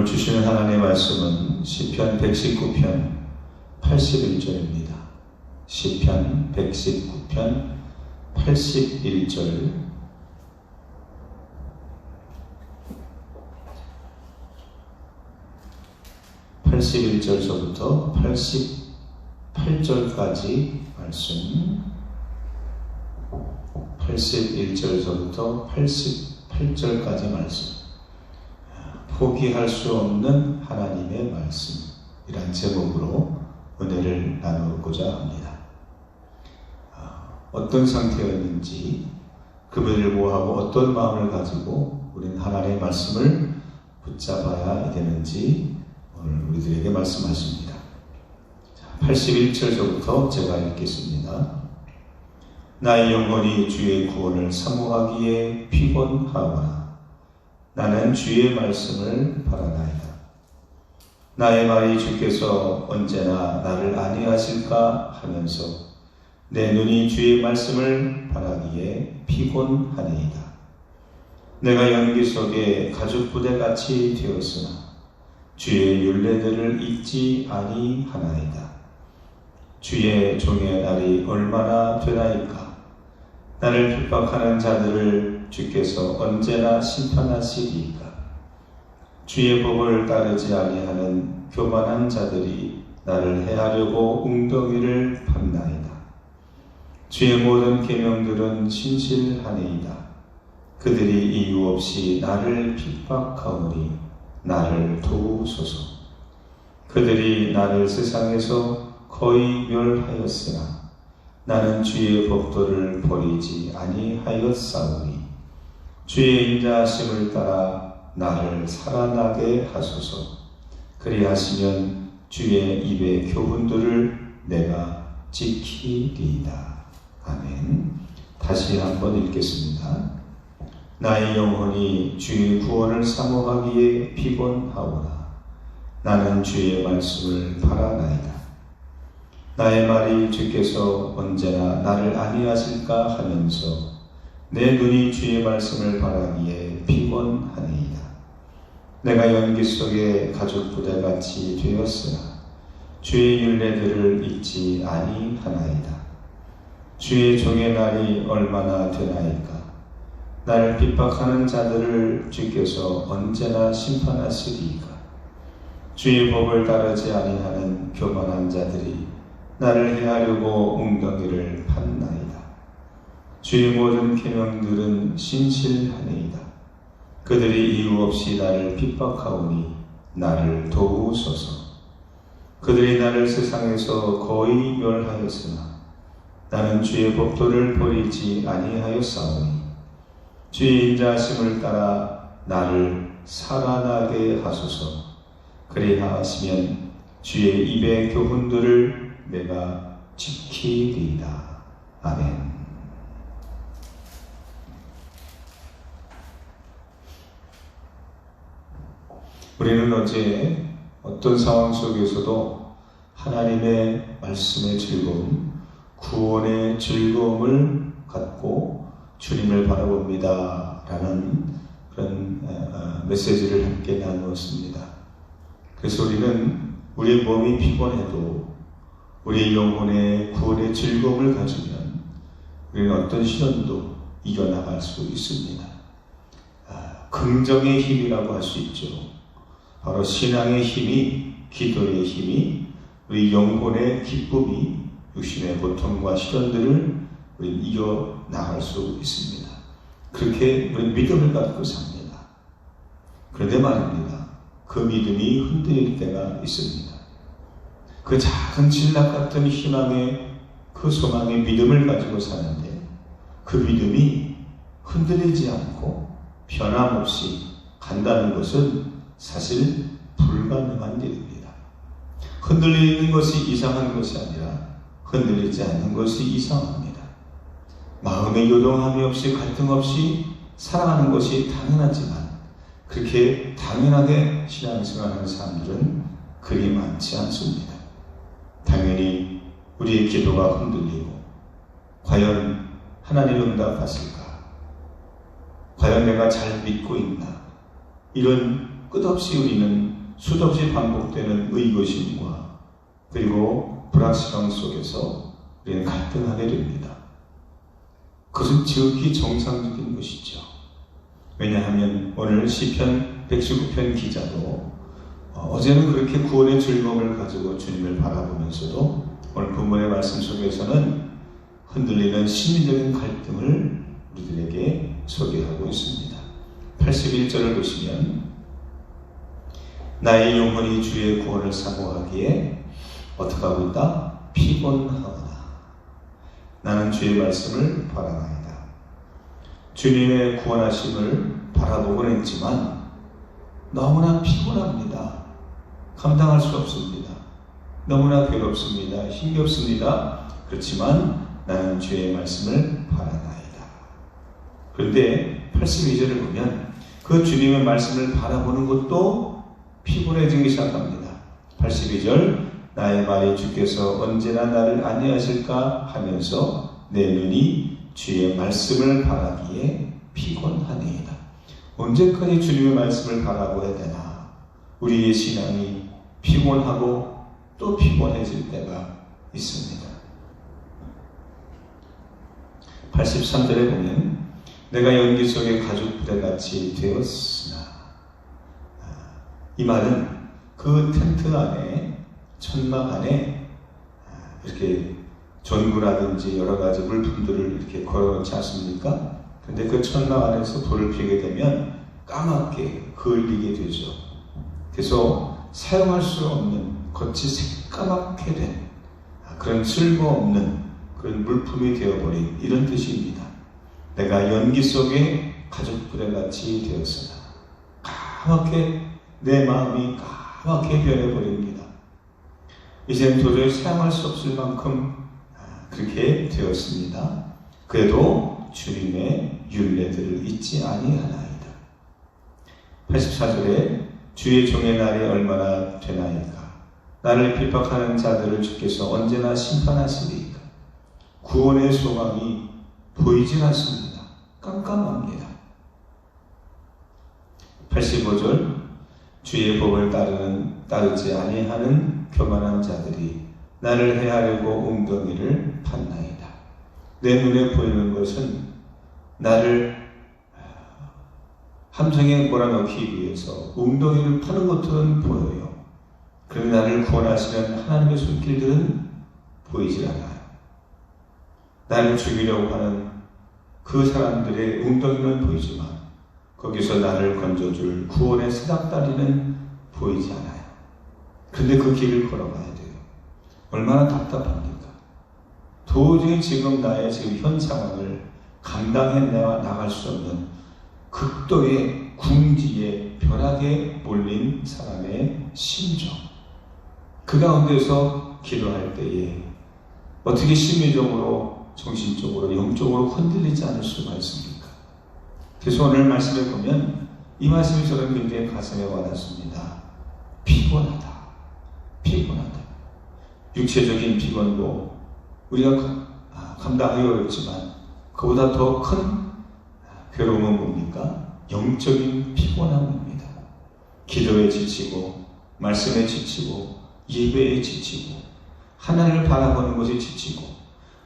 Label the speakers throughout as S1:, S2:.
S1: 오늘 주시는 하나님의 말씀은 시편 119편 81절입니다. 시편 119편 81절. 81절서부터 88절까지 말씀. 81절서부터 88절까지 말씀 포기할 수 없는 하나님의 말씀이란 제목으로 은혜를 나누고자 합니다. 아, 어떤 상태였는지 그분을 모하고 어떤 마음을 가지고 우리는 하나님의 말씀을 붙잡아야 되는지 오늘 우리들에게 말씀하십니다. 81절서부터 제가 읽겠습니다. 나의 영혼이 주의 구원을 사모하기에 피곤하오나 나는 주의 말씀을 바라나이다. 나의 말이 주께서 언제나 나를 안위하실까 하면서 내 눈이 주의 말씀을 바라기에 피곤하니이다. 내가 연기 속에 가죽 부대 같이 되었으나 주의 윤례들을 잊지 아니하나이다. 주의 종의 날이 얼마나 되나이까? 나를 핍박하는 자들을 주께서 언제나 심판하시리이까. 주의 법을 따르지 아니하는 교만한 자들이 나를 해하려고 웅덩이를 판나이다. 주의 모든 계명들은 신실하니이다. 그들이 이유 없이 나를 핍박하오니 나를 도우소서. 그들이 나를 세상에서 거의 멸하였으나 나는 주의 법도를 버리지 아니하였사오니 주의 인자하심을 따라 나를 살아나게 하소서 그리하시면 주의 입의 교훈들을 내가 지키리이다. 아멘. 다시 한번 읽겠습니다. 나의 영혼이 주의 구원을 사모하기에 피곤하오나 나는 주의 말씀을 바라나이다. 나의 말이 주께서 언제나 나를 안위하실까 하면서 내 눈이 주의 말씀을 바라기에 피곤하니이다. 내가 연기 속에 가죽 부대같이 되었으나 주의 윤례들을 잊지 아니하나이다. 주의 종의 날이 얼마나 되나이까? 나를 핍박하는 자들을 주께서 언제나 심판하시리이까? 주의 법을 따르지 아니하는 교만한 자들이 나를 해하려고 웅덩이를 판나이다. 주의 모든 계명들은 신실하니이다. 그들이 이유 없이 나를 핍박하오니 나를 도우소서. 그들이 나를 세상에서 거의 멸하였으나 나는 주의 법도를 버리지 아니하였사오니 주의 인자하심을 따라 나를 살아나게 하소서. 그리하시면 주의 입의 교훈들을 내가 지키리이다. 아멘. 우리는 어제 어떤 상황 속에서도 하나님의 말씀의 즐거움, 구원의 즐거움을 갖고 주님을 바라봅니다. 라는 그런 어, 어, 메시지를 함께 나누었습니다. 그래서 우리는 우리의 몸이 피곤해도 우리의 영혼의 구원의 즐거움을 가지면 우리는 어떤 시련도 이겨나갈 수 있습니다. 아, 긍정의 힘이라고 할 수 있죠. 바로 신앙의 힘이, 기도의 힘이, 우리 영혼의 기쁨이 육신의 고통과 시련들을 우리 이겨 나갈 수 있습니다. 그렇게 우리 믿음을 갖고 삽니다. 그런데 말입니다. 그 믿음이 흔들릴 때가 있습니다. 그 작은 진락 같은 희망의 그 소망의 믿음을 가지고 사는데 그 믿음이 흔들리지 않고 변함없이 간다는 것은 사실 불가능한 일입니다. 흔들리는 것이 이상한 것이 아니라 흔들리지 않는 것이 이상합니다. 마음의 요동함이 없이 갈등 없이 살아가는 것이 당연하지만 그렇게 당연하게 신앙생활하는 사람들은 그리 많지 않습니다. 당연히 우리의 기도가 흔들리고 과연 하나님 응답하실까? 과연 내가 잘 믿고 있나? 이런 끝없이 우리는 수없이 반복되는 의구심과 그리고 불확실함 속에서 우리는 갈등하게 됩니다. 그것은 지극히 정상적인 것이죠. 왜냐하면 오늘 시편 119편 기자도 어제는 그렇게 구원의 즐거움을 가지고 주님을 바라보면서도 오늘 본문의 말씀 속에서는 흔들리는 심리적인 갈등을 우리들에게 소개하고 있습니다. 81절을 보시면 나의 영혼이 주의 구원을 사모하기에 어떻게 하고 있다? 피곤하구나. 나는 주의 말씀을 바라나이다. 주님의 구원하심을 바라보곤 했지만 너무나 피곤합니다. 감당할 수 없습니다. 너무나 괴롭습니다. 힘겹습니다. 그렇지만 나는 주의 말씀을 바라나이다. 그런데 82절을 보면 그 주님의 말씀을 바라보는 것도 피곤해지기 시작합니다. 82절 나의 말이 주께서 언제나 나를 안내하실까 하면서 내 눈이 주의 말씀을 바라기에 피곤하니이다. 언제까지 주님의 말씀을 바라보야 되나? 우리의 신앙이 피곤하고 또 피곤해질 때가 있습니다. 83절에 보면 내가 연기 속에 가죽 부대같이 되었으나 이 말은 그 텐트 안에 천막 안에 이렇게 전구라든지 여러 가지 물품들을 이렇게 걸어놓지 않습니까? 근데 그 천막 안에서 불을 피게 되면 까맣게 그을리게 되죠. 그래서 사용할 수 없는 겉이 새까맣게 된 그런 쓸모없는 그런 물품이 되어버린 이런 뜻입니다. 내가 연기 속에 가족부대 같이 되었으나 까맣게 내 마음이 까맣게 변해버립니다. 이제는 도저히 사용할 수 없을 만큼 그렇게 되었습니다. 그래도 주님의 윤례들을 잊지 아니하나이다. 84절에 주의 종의 날이 얼마나 되나이까 나를 핍박하는 자들을 주께서 언제나 심판하시리까 구원의 소망이 보이질 않습니다. 깜깜합니다. 85절 주의 법을 따르는 따르지 아니하는 교만한 자들이 나를 해하려고 웅덩이를 판나이다. 내 눈에 보이는 것은 나를 함정에 몰아넣기 위해서 웅덩이를 파는 것들은 보여요. 그런데 나를 구원하시는 하나님의 손길들은 보이질 않아요. 나를 죽이려고 하는 그 사람들의 웅덩이는 보이지만 거기서 나를 건져줄 구원의 세닥다리는 보이지 않아요. 근데 그 길을 걸어가야 돼요. 얼마나 답답합니까? 도저히 지금 나의 지금 현 상황을 감당해 나갈 수 없는 극도의 궁지에 벼락에 몰린 사람의 심정. 그 가운데서 기도할 때에 어떻게 심리적으로, 정신적으로, 영적으로 흔들리지 않을 수가 있습니까? 그래서 오늘 말씀을 보면 이 말씀이 저는 굉장히 가슴에 와닿습니다. 피곤하다. 피곤하다. 육체적인 피곤도 우리가 감당하기 어렵지만 그보다 더 큰 괴로움은 뭡니까? 영적인 피곤함입니다. 기도에 지치고 말씀에 지치고 예배에 지치고 하나님을 바라보는 것에 지치고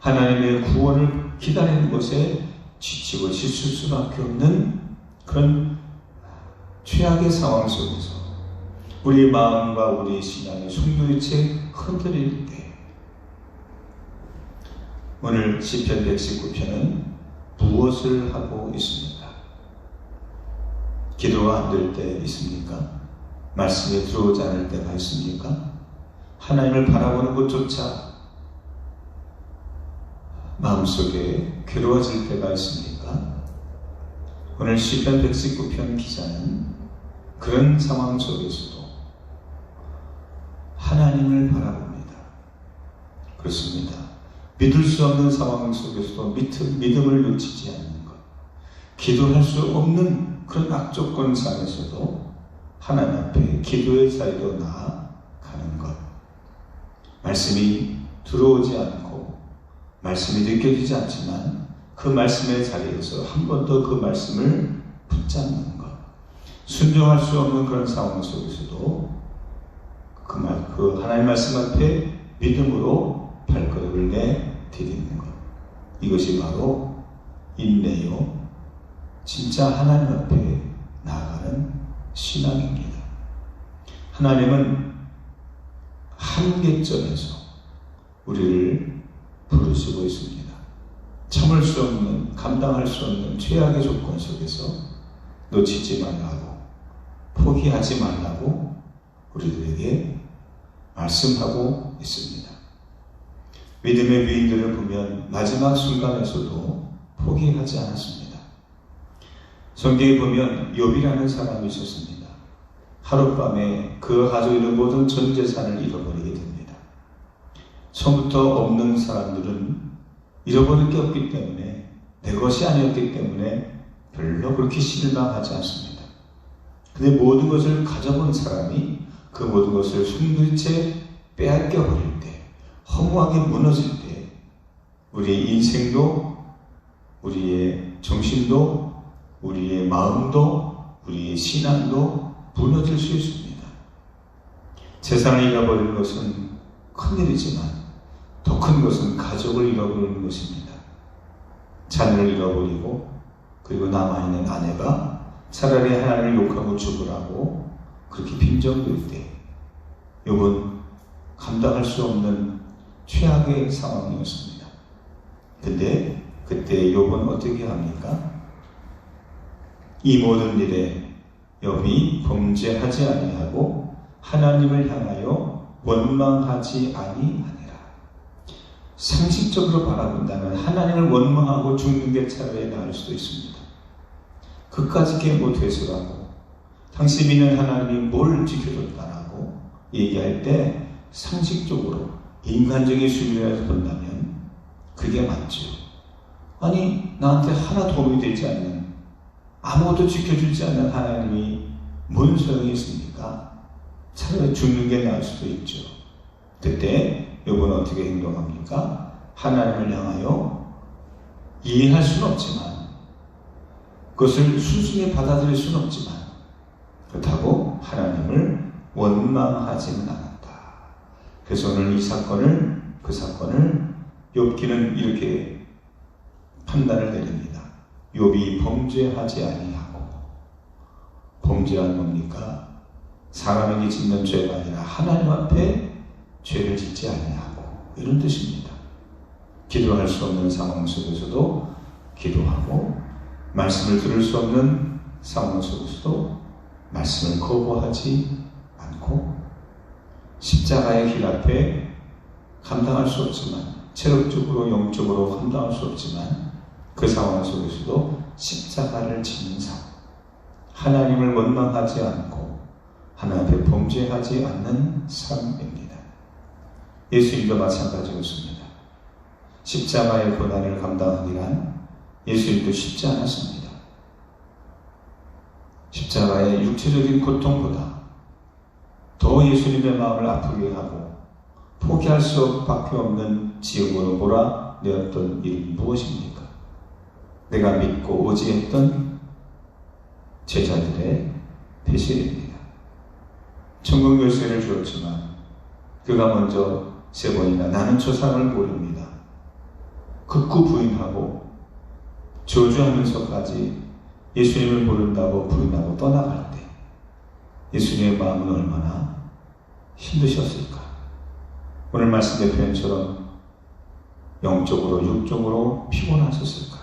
S1: 하나님의 구원을 기다리는 것에 지치고 지칠 수밖에 없는 그런 최악의 상황 속에서 우리 마음과 우리 신앙이 송두리째 흔들릴 때 오늘 시편 119편은 무엇을 하고 있습니까? 기도가 안 될 때 있습니까? 말씀에 들어오지 않을 때가 있습니까? 하나님을 바라보는 것조차 마음속에 괴로워질 때가 있습니까? 오늘 시편 119편 기자는 그런 상황 속에서도 하나님을 바라봅니다. 그렇습니다. 믿을 수 없는 상황 속에서도 믿음을 놓치지 않는 것. 기도할 수 없는 그런 악조건 상에서도 하나님 앞에 기도의 자리로 나아가는 것. 말씀이 들어오지 않고 말씀이 느껴지지 않지만 그 말씀의 자리에서 한 번 더 그 말씀을 붙잡는 것. 순종할 수 없는 그런 상황 속에서도 그, 말, 그 하나님 말씀 앞에 믿음으로 발걸음을 내디디는 것. 이것이 바로 인내요. 진짜 하나님 앞에 나아가는 신앙입니다. 하나님은 한계점에서 우리를 부르시고 있습니다. 참을 수 없는, 감당할 수 없는 최악의 조건 속에서 놓치지 말라고, 포기하지 말라고 우리들에게 말씀하고 있습니다. 믿음의 위인들을 보면 마지막 순간에서도 포기하지 않았습니다. 성경에 보면 욥이라는 사람이 있었습니다. 하룻밤에 그가 가지고 있는 모든 전 재산을 잃어버리게 됩니다. 처음부터 없는 사람들은 잃어버릴 게 없기 때문에 내 것이 아니었기 때문에 별로 그렇게 실망하지 않습니다. 근데 모든 것을 가져본 사람이 그 모든 것을 숨들채 빼앗겨 버릴 때 허무하게 무너질 때 우리의 인생도 우리의 정신도 우리의 마음도 우리의 신앙도 무너질 수 있습니다. 재산을 잃어버리는 것은 큰일이지만 더 큰 것은 가족을 잃어버리는 것입니다. 자녀를 잃어버리고 그리고 남아있는 아내가 차라리 하나님을 욕하고 죽으라고 그렇게 빈정될 때 욕은 감당할 수 없는 최악의 상황이었습니다. 근데 그때 욥은 어떻게 합니까? 이 모든 일에 욥이 범죄하지 아니하고 하나님을 향하여 원망하지 아니하니라. 상식적으로 바라본다면 하나님을 원망하고 죽는 게 차라리 나을 수도 있습니다. 그까지 게 못해서라고 당신 믿는 하나님이 뭘 지켜줬다라고 얘기할 때 상식적으로 인간적인 수준에서 본다면 그게 맞죠. 아니 나한테 하나 도움이 되지 않는 아무것도 지켜주지 않는 하나님이 뭔 소용이 있습니까? 차라리 죽는 게 나을 수도 있죠. 그때 여러분 어떻게 행동합니까? 하나님을 향하여 이해할 수는 없지만 그것을 순순히 받아들일 수는 없지만 그렇다고 하나님을 원망하지는 않았다. 그래서 오늘 이 사건을 그 사건을 욥기는 이렇게 판단을 내립니다. 욥이 범죄하지 아니하고 범죄한 뭡니까? 사람에게 짓는 죄가 아니라 하나님 앞에 죄를 짓지 아니하고 이런 뜻입니다. 기도할 수 없는 상황 속에서도 기도하고 말씀을 들을 수 없는 상황 속에서도 말씀을 거부하지 않고 십자가의 길 앞에 감당할 수 없지만 체력적으로 영적으로 감당할 수 없지만 그 상황 속에서도 십자가를 지는 삶 하나님을 원망하지 않고 하나님 앞에 범죄하지 않는 삶입니다. 예수님도 마찬가지였습니다. 십자가의 고난을 감당하기란 예수님도 쉽지 않았습니다. 십자가의 육체적인 고통보다 더 예수님의 마음을 아프게 하고 포기할 수밖에 없는 지옥으로 몰아내었던 일은 무엇입니까? 내가 믿고 오지했던 제자들의 배신입니다. 천국 열쇠를 주었지만 그가 먼저 세 번이나 나는 저 사람을 모릅니다. 극구 부인하고 저주하면서까지 예수님을 부른다고 부른다고 떠나갈 때 예수님의 마음은 얼마나 힘드셨을까? 오늘 말씀 대표님처럼 영적으로 육적으로 피곤하셨을까?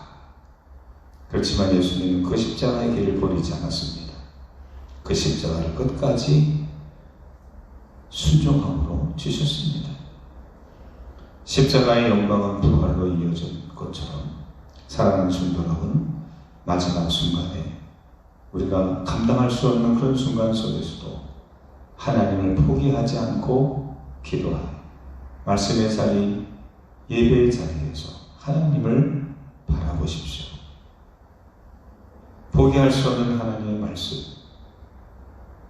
S1: 그렇지만 예수님은 그 십자가의 길을 버리지 않았습니다. 그 십자가를 끝까지 순종함으로 지셨습니다. 십자가의 영광은 부활로 이어진 것처럼 사랑하는 성도 여러분 마지막 순간에 우리가 감당할 수 없는 그런 순간 속에서도 하나님을 포기하지 않고 기도하는 말씀의 자리, 예배의 자리에서 하나님을 바라보십시오. 포기할 수 없는 하나님의 말씀.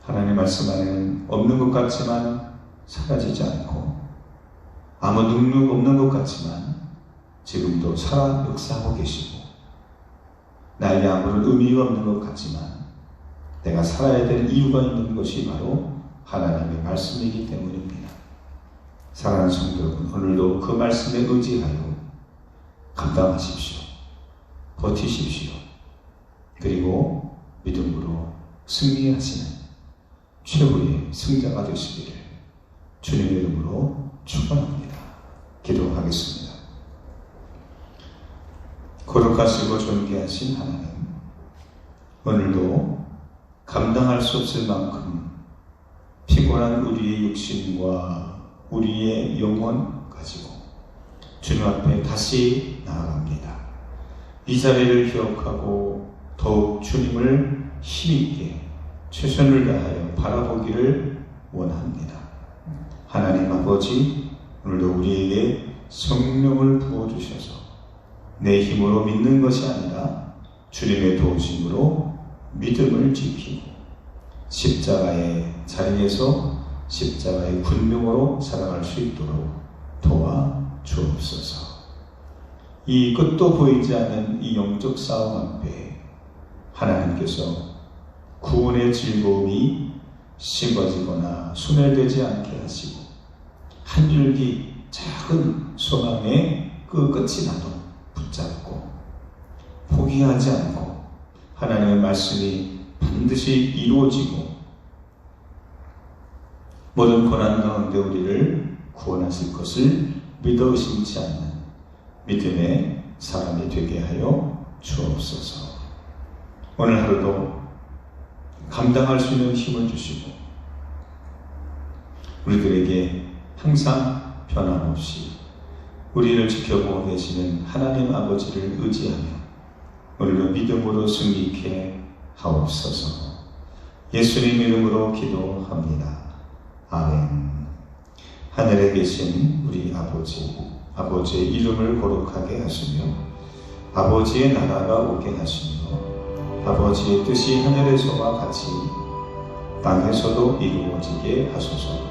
S1: 하나님의 말씀 안에는 없는 것 같지만 사라지지 않고 아무 능력 없는 것 같지만 지금도 살아 역사하고 계시고 나에게 아무런 의미가 없는 것 같지만 내가 살아야 될 이유가 있는 것이 바로 하나님의 말씀이기 때문입니다. 사랑하는 성도 여러분, 오늘도 그 말씀에 의지하여 감당하십시오. 버티십시오. 그리고 믿음으로 승리하시는 최후의 승자가 되시기를 주님의 이름으로 축원합니다. 기도하겠습니다. 거룩하시고 존귀하신 하나님, 오늘도 감당할 수 없을 만큼 피곤한 우리의 육신과 우리의 영혼 가지고 주님 앞에 다시 나아갑니다. 이 자리를 기억하고 더욱 주님을 힘있게 최선을 다하여 바라보기를 원합니다. 하나님 아버지, 오늘도 우리에게 성령을 부어주셔서 내 힘으로 믿는 것이 아니라 주님의 도우심으로 믿음을 지키고 십자가의 자리에서 십자가의 군명으로 살아갈 수 있도록 도와 주옵소서. 이 끝도 보이지 않는 이 영적 싸움 앞에 하나님께서 구원의 즐거움이 식어지거나 소멸되지 않게 하시고 한 줄기 작은 소망의 그 끝이 나도 붙잡고 포기하지 않고 하나님의 말씀이 반드시 이루어지고 모든 고난 가운데 우리를 구원하실 것을 믿어 의심치 않는 믿음의 사람이 되게 하여 주옵소서. 오늘 하루도 감당할 수 있는 힘을 주시고 우리들에게 항상 변함없이 우리를 지켜보고 계시는 하나님 아버지를 의지하며 오늘도 믿음으로 승리케 하옵소서. 예수님 이름으로 기도합니다. 아멘. 하늘에 계신 우리 아버지, 아버지의 이름을 거룩하게 하시며 아버지의 나라가 오게 하시며 아버지의 뜻이 하늘에서와 같이 땅에서도 이루어지게 하소서.